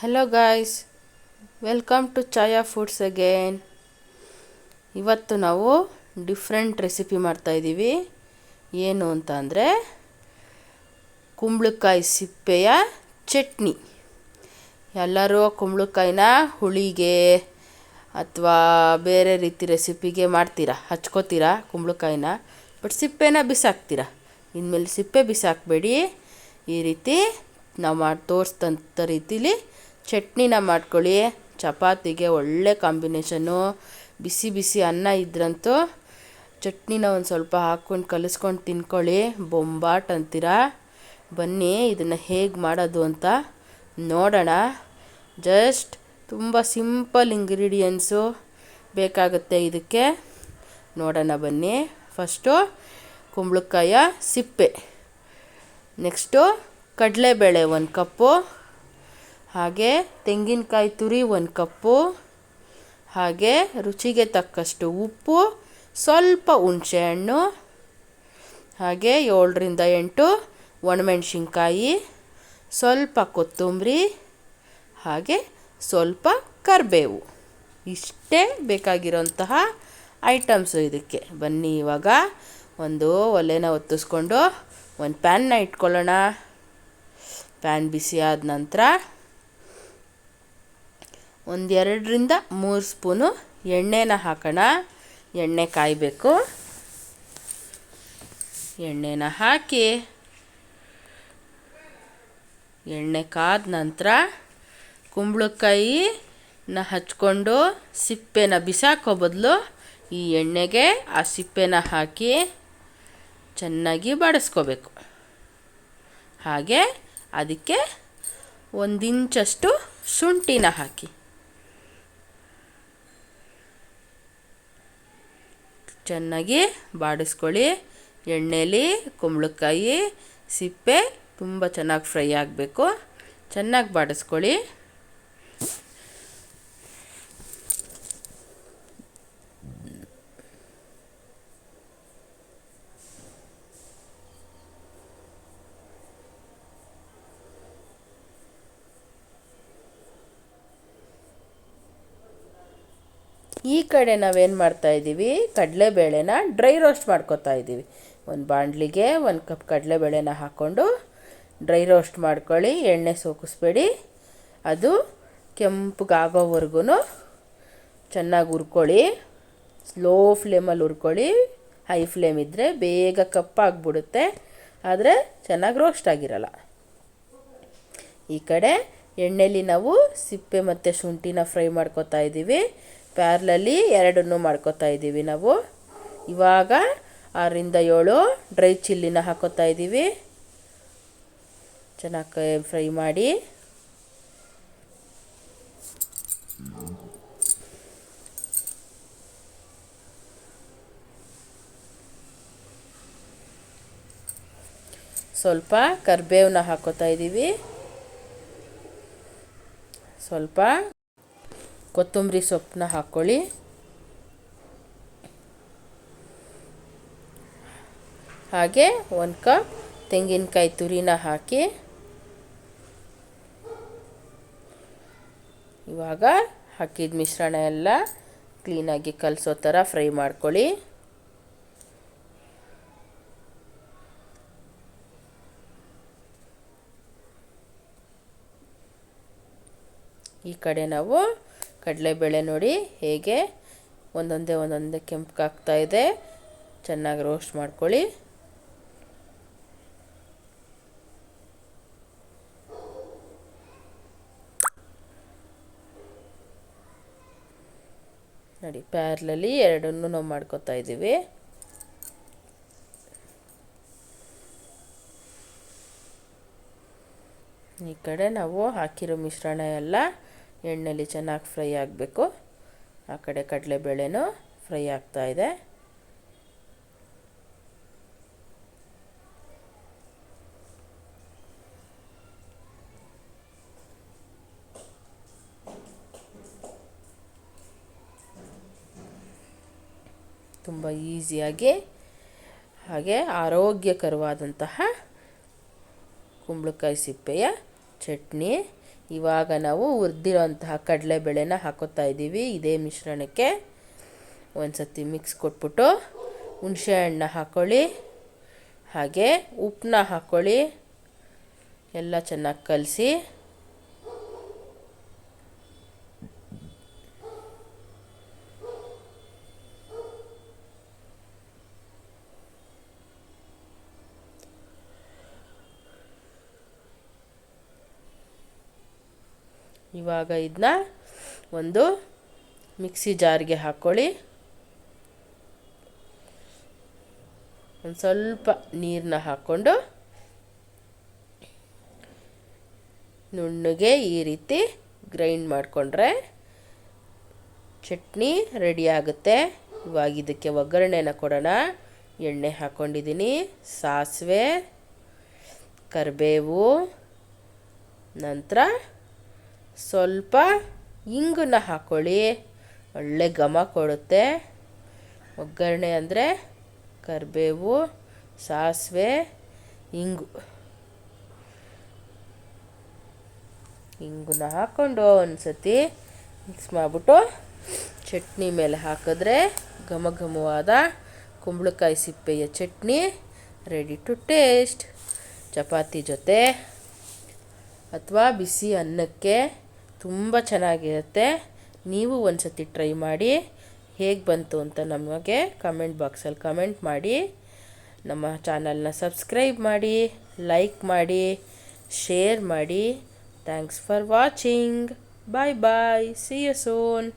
Hello guys welcome to Chaya foods again ಇವತ್ತು ನಾವು different recipe ಮಾಡ್ತಾಯಿದ್ದೀವಿ ಏನು ಅಂತ ಅಂದರೆ ಕುಂಬಳಕಾಯಿ ಸಿಪ್ಪೆಯ ಚಟ್ನಿ. ಎಲ್ಲರೂ ಕುಂಬಳಕಾಯಿನ ಹುಳಿಗೆ ಅಥವಾ ಬೇರೆ ರೀತಿ ರೆಸಿಪಿಗೆ ಮಾಡ್ತೀರಾ? ಹಚ್ಕೋತೀರಾ ಕುಂಬಳಕಾಯಿನ? ಬಟ್ ಸಿಪ್ಪೆನ ಬಿಸಾಕ್ತೀರಾ? ಇನ್ಮೇಲೆ ಸಿಪ್ಪೆ ಬಿಸಾಕಬೇಡಿ. ಈ ರೀತಿ ನಾವು ಮಾಡಿ ತೋರಿಸಿದಂಥ ರೀತಿಲಿ ಚಟ್ನಿನ ಮಾಡ್ಕೊಳ್ಳಿ. ಚಪಾತಿಗೆ ಒಳ್ಳೆ ಕಾಂಬಿನೇಷನ್ನು ಬಿಸಿ ಬಿಸಿ ಅನ್ನ ಇದ್ರಂತೂ ಚಟ್ನಿನ ಒಂದು ಸ್ವಲ್ಪ ಹಾಕ್ಕೊಂಡು ಕಲಿಸ್ಕೊಂಡು ತಿನ್ಕೊಳ್ಳಿ. ಬೊಂಬಾಟ್ ಅಂತೀರಾ? ಬನ್ನಿ ಇದನ್ನು ಹೇಗೆ ಮಾಡೋದು ಅಂತ ನೋಡೋಣ. ಜಸ್ಟ್ ತುಂಬ ಸಿಂಪಲ್ ಇಂಗ್ರೀಡಿಯೆಂಟ್ಸು ಬೇಕಾಗುತ್ತೆ ಇದಕ್ಕೆ. ನೋಡೋಣ ಬನ್ನಿ. ಫಸ್ಟು ಕುಂಬಳಕಾಯ ಸಿಪ್ಪೆ. ನೆಕ್ಸ್ಟು ಕಡಲೆಬೇಳೆ ಒಂದು ಕಪ್ಪು, ಹಾಗೆ ತೆಂಗಿನಕಾಯಿ ತುರಿ ಒಂದು ಕಪ್ಪು, ಹಾಗೆ ರುಚಿಗೆ ತಕ್ಕಷ್ಟು ಉಪ್ಪು, ಸ್ವಲ್ಪ ಹುಣಸೆಹಣ್ಣು ಹಾಗೆ ಏಳರಿಂದ ಎಂಟು ಒಣಮೆಣ್ಸಿನ್ಕಾಯಿ, ಸ್ವಲ್ಪ ಕೊತ್ತಂಬರಿ, ಹಾಗೆ ಸ್ವಲ್ಪ ಕರಿಬೇವು. ಇಷ್ಟೇ ಬೇಕಾಗಿರೋಂತಹ ಐಟಮ್ಸು ಇದಕ್ಕೆ. ಬನ್ನಿ ಇವಾಗ ಒಂದು ಒಲೆನ ಹೊತ್ತಿಸ್ಕೊಂಡು ಒಂದು ಪ್ಯಾನ್ನ ಇಟ್ಕೊಳ್ಳೋಣ. ಪ್ಯಾನ್ ಬಿಸಿ ಆದ ನಂತರ ಒಂದೆರಡರಿಂದ ಮೂರು ಸ್ಪೂನು ಎಣ್ಣೆನ ಹಾಕೋಣ. ಎಣ್ಣೆ ಕಾಯಬೇಕು. ಎಣ್ಣೆನ ಹಾಕಿ ಎಣ್ಣೆ ಕಾದ ನಂತರ ಕುಂಬಳಕಾಯಿನ ಹಚ್ಕೊಂಡು ಸಿಪ್ಪೆನ ಬಿಸಾಕೋ ಬದಲು ಈ ಎಣ್ಣೆಗೆ ಆ ಸಿಪ್ಪೆನ ಹಾಕಿ ಚೆನ್ನಾಗಿ ಬಾಡಿಸ್ಕೋಬೇಕು. ಹಾಗೆ ಅದಕ್ಕೆ ಒಂದಿಂಚಷ್ಟು ಶುಂಠಿನ ಹಾಕಿ. ಚೆನ್ನಾಗಿ ಬಾಡಿಸ್ಕೊಳ್ಳಿ. ಎಣ್ಣೆಲಿ, ಕುಂಬಳಕಾಯಿ, ಸಿಪ್ಪೆ, ತುಂಬ ಚೆನ್ನಾಗಿ ಫ್ರೈ ಆಗಬೇಕು. ಚೆನ್ನಾಗಿ ಬಾಡಿಸ್ಕೊಳ್ಳಿ. ಈ ಕಡೆ ನಾವೇನು ಮಾಡ್ತಾಯಿದ್ದೀವಿ ಕಡಲೆಬೇಳೆನ ಡ್ರೈ ರೋಸ್ಟ್ ಮಾಡ್ಕೊತಾ ಇದ್ದೀವಿ. ಒಂದು ಬಾಣಲಿಗೆ ಒಂದು ಕಪ್ ಕಡಲೆಬೇಳೆನ ಹಾಕ್ಕೊಂಡು ಡ್ರೈ ರೋಸ್ಟ್ ಮಾಡ್ಕೊಳ್ಳಿ, ಎಣ್ಣೆ ಸೋಕಿಸ್ಬೇಡಿ. ಅದು ಕೆಂಪಗಾಗೋವರೆಗೂ ಚೆನ್ನಾಗಿ ಹುರ್ಕೊಳ್ಳಿ. ಸ್ಲೋ ಫ್ಲೇಮಲ್ಲಿ ಹುರ್ಕೊಳ್ಳಿ. ಹೈ ಫ್ಲೇಮ್ ಇದ್ದರೆ ಬೇಗ ಕಪ್ಪಾಗ್ಬಿಡುತ್ತೆ ಆದರೆ ಚೆನ್ನಾಗಿ ರೋಸ್ಟ್ ಆಗಿರಲ್ಲ. ಈ ಕಡೆ ಎಣ್ಣೆಲಿ ನಾವು ಸಿಪ್ಪೆ ಮತ್ತು ಶುಂಠಿನ ಫ್ರೈ ಮಾಡ್ಕೊತಾ ಇದ್ದೀವಿ. ಪ್ಯಾರ್ಲಲ್ಲಿ ಎರಡನ್ನೂ ಮಾಡ್ಕೋತಾ ಇದ್ದೀವಿ ನಾವು. ಇವಾಗ ಆರರಿಂದ ಏಳು ಡ್ರೈ ಚಿಲ್ಲಿನ ಹಾಕೋತಾ ಇದ್ದೀವಿ. ಚೆನ್ನಾಗಿ ಫ್ರೈ ಮಾಡಿ. ಸ್ವಲ್ಪ ಕರಿಬೇವನ್ನ ಹಾಕೋತಾ ಇದ್ದೀವಿ. ಸ್ವಲ್ಪ ಕೊತ್ತಂಬರಿ ಸೊಪ್ಪನ್ನ ಹಾಕ್ಕೊಳ್ಳಿ ಹಾಗೆ ಒಂದು ಕಪ್ ತೆಂಗಿನಕಾಯಿ ತುರಿನ ಹಾಕಿ. ಇವಾಗ ಹಾಕಿದ ಮಿಶ್ರಣ ಎಲ್ಲ ಕ್ಲೀನಾಗಿ ಕಲಸೋ ಥರ ಫ್ರೈ ಮಾಡ್ಕೊಳ್ಳಿ. ಈ ಕಡೆ ನಾವು ಕಡಲೆಬೇಳೆ ನೋಡಿ ಹೇಗೆ ಒಂದೊಂದೇ ಒಂದೊಂದೇ ಕೆಂಪಗಾಗ್ತಾ ಇದೆ. ಚೆನ್ನಾಗಿ ರೋಸ್ಟ್ ಮಾಡ್ಕೊಳ್ಳಿ. ನೋಡಿ, ಪ್ಯಾರ್ಲಲ್ಲಿ ಎರಡನ್ನೂ ನಾವು ಮಾಡ್ಕೊತಾ ಇದ್ದೀವಿ. ಈ ಕಡೆ ನಾವು ಹಾಕಿರೋ ಮಿಶ್ರಣ ಎಲ್ಲ ಎಣ್ಣೆಲಿ ಚೆನ್ನಾಗಿ ಫ್ರೈ ಆಗಬೇಕು. ಆ ಕಡೆ ಕಡಲೆಬೇಳೆನೂ ಫ್ರೈ ಆಗ್ತಾ ಇದೆ. ತುಂಬ ಈಸಿಯಾಗಿ ಹಾಗೆ ಆರೋಗ್ಯಕರವಾದಂತಹ ಕುಂಬಳಕಾಯಿ ಸಿಪ್ಪೆಯ ಚಟ್ನಿ. ಇವಾಗ ನಾವು ಹುರಿದಿರೋಂತಹ ಕಡಲೆಬೇಳೆನ ಹಾಕೋತಾ ಇದ್ದೀವಿ. ಇದೇ ಮಿಶ್ರಣಕ್ಕೆ ಒಂದು ಸತಿ ಮಿಕ್ಸ್ ಕೊಟ್ಬಿಟ್ಟು ಹುಣಸೆ ಹಣ್ಣನ್ನ ಹಾಕ್ಕೊಳ್ಳಿ ಹಾಗೆ ಉಪ್ಪನ್ನ ಹಾಕ್ಕೊಳ್ಳಿ ಎಲ್ಲ ಚೆನ್ನಾಗಿ ಕಲಸಿ ಇವಾಗ ಇದನ್ನ ಒಂದು ಮಿಕ್ಸಿ ಜಾರ್ಗೆ ಹಾಕ್ಕೊಳ್ಳಿ. ಒಂದು ಸ್ವಲ್ಪ ನೀರನ್ನ ಹಾಕ್ಕೊಂಡು ನುಣ್ಣಗೆ ಈ ರೀತಿ ಗ್ರೈಂಡ್ ಮಾಡಿಕೊಂಡ್ರೆ ಚಟ್ನಿ ರೆಡಿ ಆಗುತ್ತೆ. ಇವಾಗ ಇದಕ್ಕೆ ಒಗ್ಗರಣೆನ ಕೊಡೋಣ. ಎಣ್ಣೆ ಹಾಕ್ಕೊಂಡಿದ್ದೀನಿ, ಸಾಸಿವೆ, ಕರಿಬೇವು, ನಂತರ ಸ್ವಲ್ಪ ಇಂಗನ್ನ ಹಾಕ್ಕೊಳ್ಳಿ ಒಳ್ಳೆ ಘಮ ಕೊಡುತ್ತೆ. ಒಗ್ಗರಣೆ ಅಂದರೆ ಕರಿಬೇವು, ಸಾಸಿವೆ, ಇಂಗು. ಇಂಗನ್ನ ಹಾಕ್ಕೊಂಡು ಒಂದು ಸತಿ ಮಿಕ್ಸ್ ಮಾಡಿಬಿಟ್ಟು ಚಟ್ನಿ ಮೇಲೆ ಹಾಕಿದ್ರೆ ಘಮ ಘಮವಾದ ಕುಂಬಳಕಾಯಿ ಸಿಪ್ಪೆಯ chutney ready to taste chapati ಜೊತೆ ಅಥವಾ ಬಿಸಿ ಅನ್ನಕ್ಕೆ ತುಂಬ ಚೆನ್ನಾಗಿರುತ್ತೆ. ನೀವು ಒಂದು ಸತಿ ಟ್ರೈ ಮಾಡಿ, ಹೇಗೆ ಬಂತು ಅಂತ ನಮಗೆ ಕಮೆಂಟ್ ಬಾಕ್ಸಲ್ಲಿ ಕಮೆಂಟ್ ಮಾಡಿ. ನಮ್ಮ ಚಾನಲ್ನ ಸಬ್ಸ್ಕ್ರೈಬ್ ಮಾಡಿ ಲೈಕ್ ಮಾಡಿ ಶೇರ್ ಮಾಡಿ. Thanks for watching bye bye see you soon